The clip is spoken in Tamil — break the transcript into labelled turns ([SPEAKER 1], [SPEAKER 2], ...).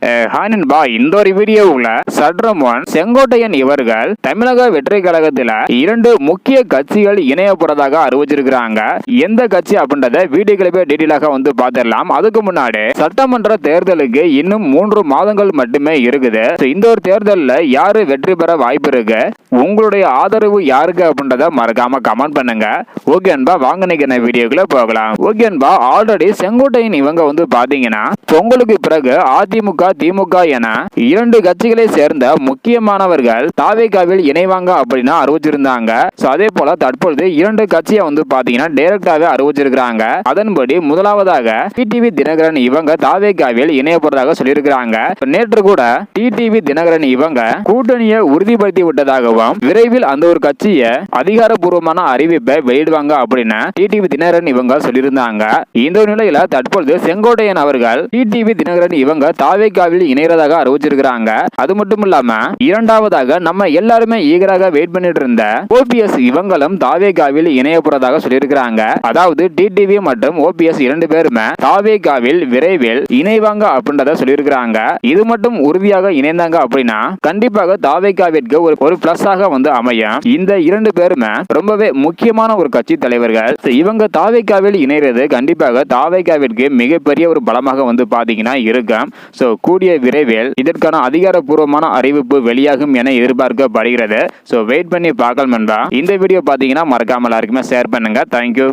[SPEAKER 1] and ஹாய் நண்பா இந்த ஒரு வீடியோவுல சட்ரமோன் செங்கோட்டையன் இவர்கள் தமிழக வெற்றி கழகத்துல இரண்டு முக்கிய கட்சிகள் இணைய போறதாக அறிவிச்சிருக்கிறாங்க. எந்த கட்சி அப்படின்றத வீடியோகளை போய் டீட்டெயிலாக வந்து பார்த்துடலாம். அதுக்கு முன்னாடி சட்டமன்ற தேர்தலுக்கு இன்னும் மூன்று மாதங்கள் மட்டுமே இருக்குது. இந்த ஒரு தேர்தலில் யாரு வெற்றி பெற வாய்ப்பு இருக்கு? உங்களுடைய ஆதரவு யாருக்கு அப்படின்றத மறக்காம கமெண்ட் பண்ணுங்க. ஓகே அன்பா வாங்க நிக்கிற வீடியோக்குள்ள போகலாம். ஓகே அன்பா ஆல்ரெடி செங்கோட்டையன் இவங்க வந்து பாத்தீங்கன்னா பொங்கலுக்கு பிறகு அதிமுக திமுக என இரண்டு கட்சிகளை சேர்ந்த முக்கியமானவர்கள் தாவேகாவில் இணைவாங்க அப்படின்னு அறிவிச்சிருந்தாங்க. அதே போல தற்பொழுது இரண்டு கட்சியை வந்து பாத்தீங்கன்னா டைரக்டாவே அறிவிச்சிருக்கிறாங்க. அதன்படி முதலாவதாக டிடிவி தினகரன் இவங்க தாவேகாவில் இணைய போறதாக சொல்லியிருக்கிறாங்க நேற்று கூட டிடிவி தினகரன் இவங்க கூட்டணியை உறுதிப்படுத்தி விட்டதாகவும் விரைவில் அந்த ஒரு கட்சியை அதிகாரப்பூர்வமான அறிவிப்பை வெளியிடுவாங்க அப்படின்னு டிடிவி தினகரன் இவங்க சொல்லியிருந்தாங்க. இந்த ஒரு நிலையில தற்பொழுது செங்கோட்டையன் அவர்கள் டிடிவி தினகரன் இவங்க தாவேகாவில் இணையறதாக அறிவிச்சிருக்கிறாங்க. அது மட்டும் இல்லாம இரண்டாவதாக நம்ம எல்லாருமே ஈகராக வெயிட் பண்ணிட்டு இருந்த ஓபிஎஸ் இவங்களும் தாவேகாவில் இணைய போறதாக சொல்லியிருக்கிறாங்க. அதாவது டிடிவி மற்றும் ஓபிஎஸ் இரண்டு பேருமே தாவேகாவில் விரைவில் இணைவாங்க அப்படின்றத சொல்லியிருக்கிறாங்க. இது மட்டும் உறுதியாக இணைந்தாங்க அப்படின்னா கண்டிப்பாக தாவேகாவிற்கு ஒரு ஒரு ஆக வந்து அமையும். இந்த இரண்டு பேருமே ரொம்பவே முக்கியமான ஒரு கட்சி தலைவர்கள். இவங்க தாவேகாவில் இணைறது கண்டிப்பாக தாவேகாவிற்கு மிகப்பெரிய ஒரு பலமாக வந்து பாத்தீங்கன்னா இருக்கும். ஸோ கூடிய விரைவில் இதற்கான அதிகாரப்பூர்வமான அறிவிப்பு வெளியாகும் என எதிர்பார்க்கப்படுகிறது. ஸோ வெயிட் பண்ணி பார்க்கலாம் நண்பா இந்த வீடியோ பார்த்தீங்கன்னா மறக்காம எல்லாருக்குமே ஷேர் பண்ணுங்க. தேங்க்யூ